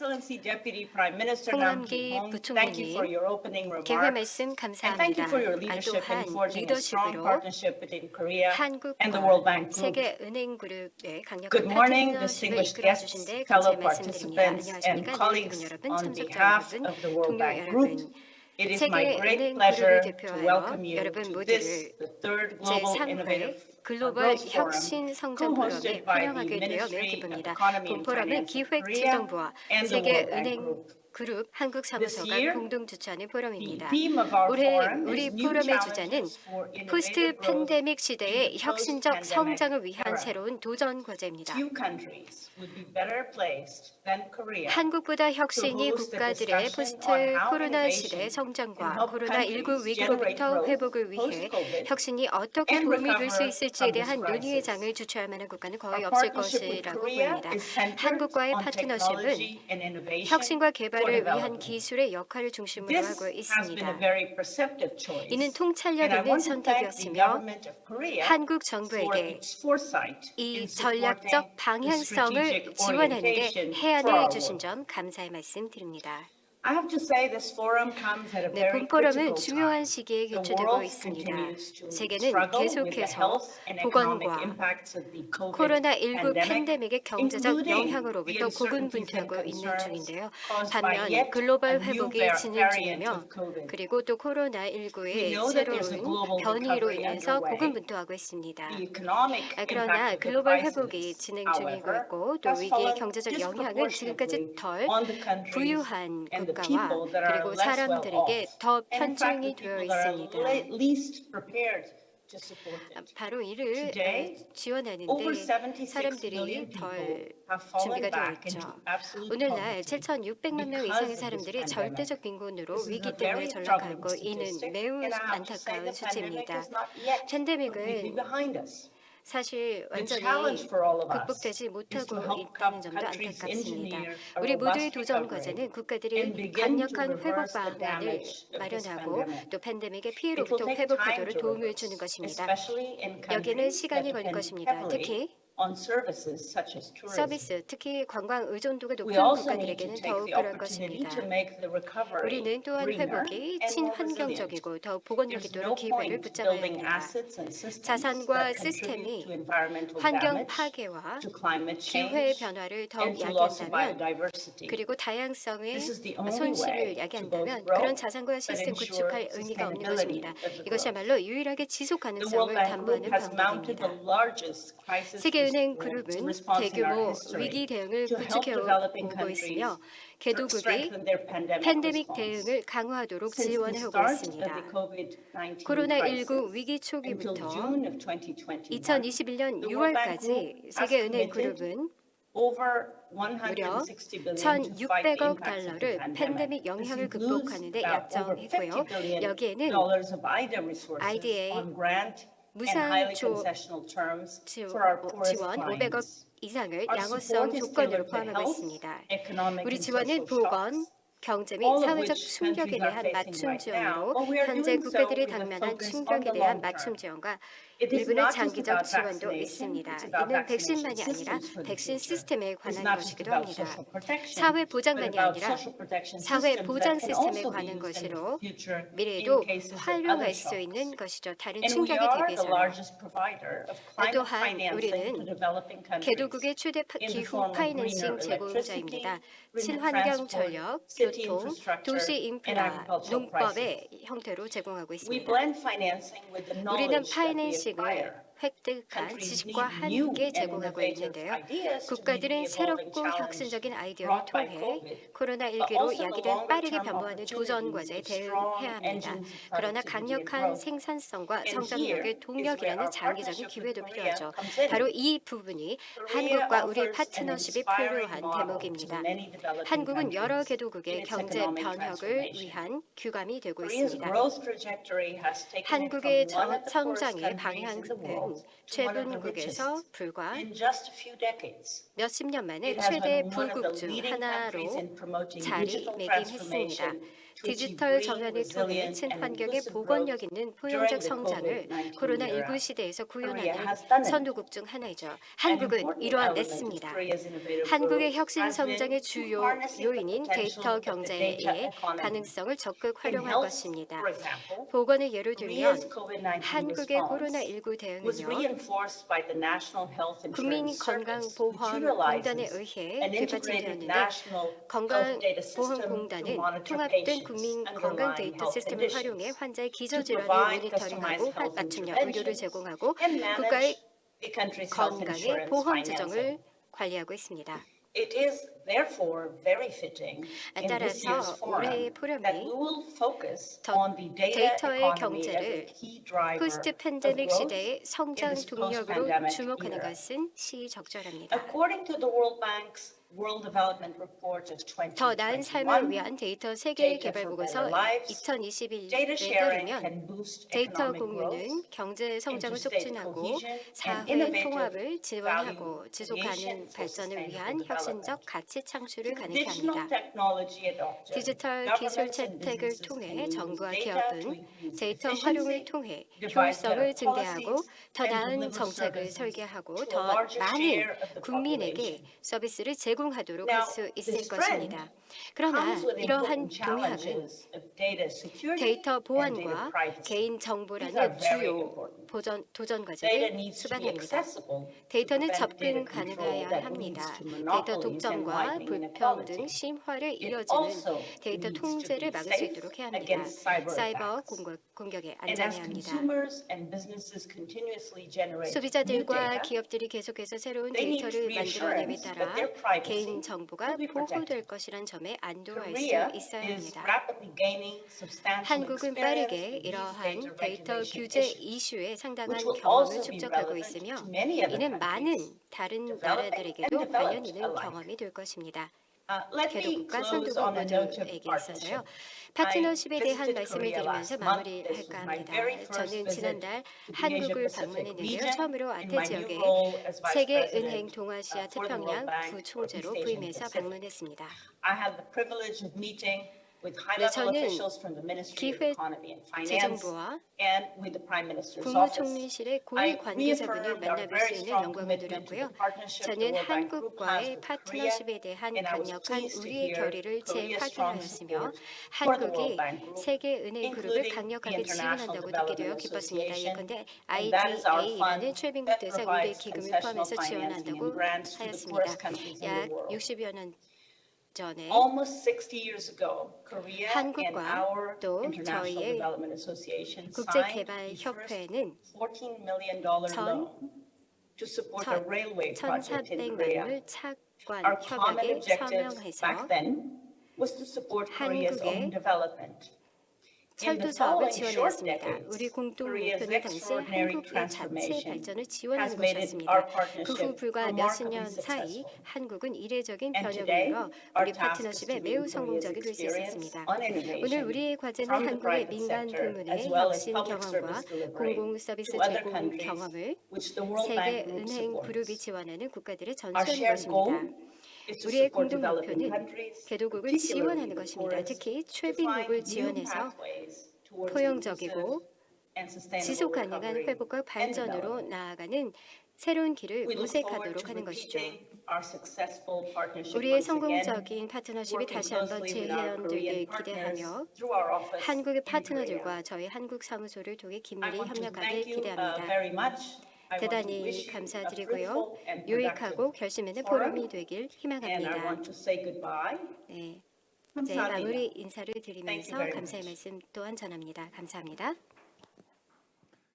Excellency Deputy Prime Minister Nam 홍남기 Ki-hong, thank you for 부총리님, your opening 개회 remarks. 말씀 And thank you 감사합니다. for your 아, leadership in 또한 forging a strong 리더십으로 partnership between Korea and the 한국과 World Bank Group. 세계은행그룹의 강력한 Good morning, 파트너십을 distinguished 이끌어 guests, 주신 데 fellow 감사의 말씀드립니다. participants, and 안녕하십니까? colleagues. 여러분 여러분, On 참석자 behalf 여러분, of the World 동료 Bank Group, 여러분, it is my great 세계은행 pleasure 그룹을 to 대표하여 welcome you 여러분 to 모두를 this, the third Global Innovative 제3회 글로벌 혁신 성장 포럼에 환영하게 되어 매우 기쁩니다. Economy and 본 포럼은 Finance of Korea 기획재정부와 세계은행. 그룹 한국 사무소가 공동 주최하는 포럼입니다. 올해 우리 포럼의 주제는 포스트 팬데믹 시대의 혁신적 성장을 위한. 새로운 도전 과제입니다. 한국보다 혁신이 국가들의 포스트 코로나 시대 성장과 help 코로나19 countries 위기로부터 회복을 위해 혁신이 어떻게 도움이 될 수 있을지에 대한 논의의. 장을 주최할 만한 국가는 거의 없을 것이라고 보입니다. 한국과의 파트너십은 혁신과 개발 을 위한. 기술의 역할을 중심으로 하고 있습니다. 이는 통찰력 있는 선택이었으며 한국 정부에게 이 전략적 방향성을 지원하는 데 해안을 주신. 점 감사의 말씀 드립니다. I have to say this forum comes at a 네, very critical 중요한. 시기에 개최되고 있습니다. 세계는 계속해서 보건과 impacts of the COVID 코로나19 팬데믹의 경제적 영향으로부터 고군분투하고 있는 중인데요. 반면 글로벌 회복이 진행 중이며. 그리고 또 코로나19의 We know that there's a 새로운 변이로 인해서. 고군분투하고 있습니다. 아, 그러나 글로벌 회복이 진행 중이고 있고 또 위기의 경제적 영향은 지금까지 덜 부유한 the 국가와 그리고 사람들에게. 더 편중이 되어 있습니다. 아. 바로 이를 Today, 어, 지원하는데 Over 76 사람들이 덜 people have fallen 준비가 되어 있죠. 오늘날 poverty 7,600만 명 이상의 사람들이. 절대적 빈곤으로 위기 때문에 전락하고 이는 매우 안타까운 수치입니다. 팬데믹은. 사실 완전히 극복되지 못하고 있다는 점도 안타깝습니다. 우리 모두의 도전 과제는 국가들이 강력한 회복 방안을 마련하고. 또 팬데믹의 피해로부터 회복하도록 도움을 주는 것입니다. countries 시간이 걸릴 것입니다. 특히 on services such as tourism. 서비스, 특히 관광 의존도가 We 높은 also need to 국가들에게는 take 더욱 the 그럴 opportunity 것입니다. to make the recovery 우리는 또한 greener 회복이 and more resilient. 친환경적이고 더 복원력 There's 있도록 기회를 point 붙잡아야 building 합니다. assets and systems 자산과 that 시스템이 environmental 환경 damage, 파괴와 to climate 기후의 change, 변화를 더욱 and to loss of 야기한다면 biodiversity. 그리고 다양성의 This is the only way 손실을 to 야기한다면 both grow 그런 자산과 but 시스템 ensure 구축할 의미가 없는 sustainability 것입니다. of the 이것이야말로 유일하게 지속 The 가능성을 담보하는 Group has mounted the 방법입니다. largest crisis 세계 은행 그룹은 대규모 위기 대응을 구축해 오고 있으며 개도국이 팬데믹. 대응을 강화하도록 지원해 오고 있습니다. the COVID-19 코로나19 crisis 위기 초기부터 June of 2021, 2021년 the World Bank 6월까지 Group has 세계은행 그룹은 무려 160 billion to fight the 1,600억 impacts of the 달러를. 팬데믹 영향을 극복하는 데 약정했고요. 50 billion 여기에는 IDA 무상 조- 지- 지원 500억 clients. 이상을 양호성 조건으로 포함하고 있습니다. 우리 지원은 보건. 경제 및 사회적 충격에 대한 맞춤 지원으로 현재 국가들이 당면한 충격에 대한 맞춤. 지원과 Just 장기적 지원도 있습니다. 이는 백신만이 아니라 백신. 시스템에 관한 것이기도 합니다. 사회 보장만이 아니라 사회 보장 시스템에 관한 것으로 미래에도 활용할 수. 있는 것이죠. 다른 provider of climate 또한 우리는. 개도국의 최대 기후 파이낸싱 제공자입니다. 친환경 전력, 교통, 도시 인프라, 농법의 형태로 제공하고 있습니다. 우리는 파이낸싱 을 acquire. 획득한 지식과 and 제공하고 있는데요. 국가들은 새롭고 혁신적인 아이디어를 통해 COVID, 코로나19로 but also the 야기를 longer 빠르게 변모하는 도전 과제에 대응해야 합니다. 그러나 강력한. 생산성과 성장력의 동력이라는 장기적인 기회도 필요하죠. 바로 이 부분이 한국과 우리 파트너십이 필요한 대목입니다. 한국은 여러 개도국의 경제 변혁을. 위한 규감이 되고 있습니다. 한국의 성장의 방향 최분국에서 richest 불과. 몇십 년 만에 최대 불국 중 하나로 자리매김했습니다. 디지털 전환을 통해 친환경의 보건력 있는 포용적 성장을 COVID-19 코로나19 era. 시대에서 구현하는. 선두국 중 하나이죠. 한국은 innovative 한국의 혁신 성장의 주요 요인인 데이터 경제에 의해. 가능성을 적극 활용할 것입니다. 보건을 예로 들면 Korea's COVID-19 한국의 response 코로나19 was 대응은요. reinforced by the National Health 국민 Insurance Service, which 건강보험공단에 utilizes 의해 뒷받침되었는데 건강보험공단은 통합된 국민 건강 데이터 시스템을 활용해 환자의 기저질환을 모니터링하고 맞춤형 의료를 제공하고 국가의 건강의 보험. 재정을 관리하고 있습니다. 따라서 올해의 that 포럼이 데이터의 경제를 포스트 팬데믹 시대의 성장 동력으로 주목하는. 것은 시적절합니다. 더 나은 삶을 2021, 위한 데이터 세계 Data 개발 보고서 Better Lives, 2021에 data sharing 따르면 can boost 데이터 공유는 경제 성장을 촉진하고 사회 통합을 지원하고 value 지속 creation 가능 for 발전을 위한 혁신적. 가치 창출을 Through 가능케 digital 합니다. technology adoption, 디지털 기술 채택을 통해 정부와 기업은 데이터 활용을 통해 효율성을 증대하고 더 나은 정책을 설계하고 더 많은 국민에게. 서비스를 제공 하도록 Now, 할수 있을 것입니다. 그러나 이러한 동향은 데이터 보안과. 개인 정보라는 주요 important. 도전, 과제를 수반합니다. 데이터는 접근 가능해야 합니다. 데이터 독점과 불평등, inequality. 심화를 이어지는 데이터 통제를 막을 수 있도록 해야 합니다. 사이버. 공격, as 안전해야 합니다. 소비자들과 기업들이 계속해서 새로운 데이터를 that 따라 개인 정보가. 보호될 것이란 점에 안도할 수 있어야 합니다. 한국은 빠르게 이러한 데이터 규제. 이슈에 상당한 경험을 축적하고 있으며 이는 많은 다른 나라들에게도 관련 있는. 경험이 될 것입니다. Uh, let me 개도국과 close 선두국 on a note of 모두에게 있어서요. partnership. 파트너십에 I 대한 말씀을 month. 마무리할까 합니다. 저는 지난달 한국을 방문했는데요. 처음으로 아태 지역에 세계은행 동아시아 uh, 태평양 부총재로 부임해서. 방문했습니다. 네, high-level 저는 기획 재정부와. 국무총리실의 고위 관계자분을 만나뵐 수 있는 영광을 누렸고요. 저는 한국과의 파트너십에 대한 강력한 우리의 결의를 재확인하였으며 한국이 Group, 세계 은행 그룹을 강력하게 지원한다고 듣게 되어 기뻤습니다. 예컨대 IDA라는 최빈국 대사 우리 기금을 포함해서 지원한다고 하였습니다. 약 world. 60여 년 전에 Almost 60 years ago, Korea and 한국과 our 또 International 저희의 Development Association signed the first 국제개발협회는 $14 million loan to support a railway project in Korea. 1,400만 차관 Our common 협약에 objective 서명해서 back then was to support Korea's 한국의 own development. 철도 사업을 지원했습니다. 우리 공동 목표는 당시 한국의 자체 발전을 지원하는 것이었습니다. 그 후 불과 몇십 년 사이. 한국은 이례적인 변혁을 이뤄 우리 파트너십에 매우 Korea's 성공적일 수 있었습니다. 오늘 우리의 과제는 한국의 민간 부문의 혁신 경험과 공공 서비스 제공 경험을 Group 세계 은행 그룹이. 지원하는 국가들의 전수하는 goal 것입니다. 우리의 공동 목표는 개도국을 지원하는 것입니다. 특히 최빈국을 지원해서 포용적이고 지속 가능한 회복과 발전으로. 나아가는 새로운 길을 모색하도록 하는 것이죠. 우리의 성공적인 파트너십이 다시 한번 재현되길 기대하며 한국의. 파트너들과 저희 한국 사무소를 통해 긴밀히 협력하길 uh, 기대합니다. 대단히 감사드리고요. 유익하고 결심 있는 포럼이 되길 희망합니다. 네, 이제. 마무리 인사를 드리면서 감사의. 말씀 또한 전합니다. 감사합니다.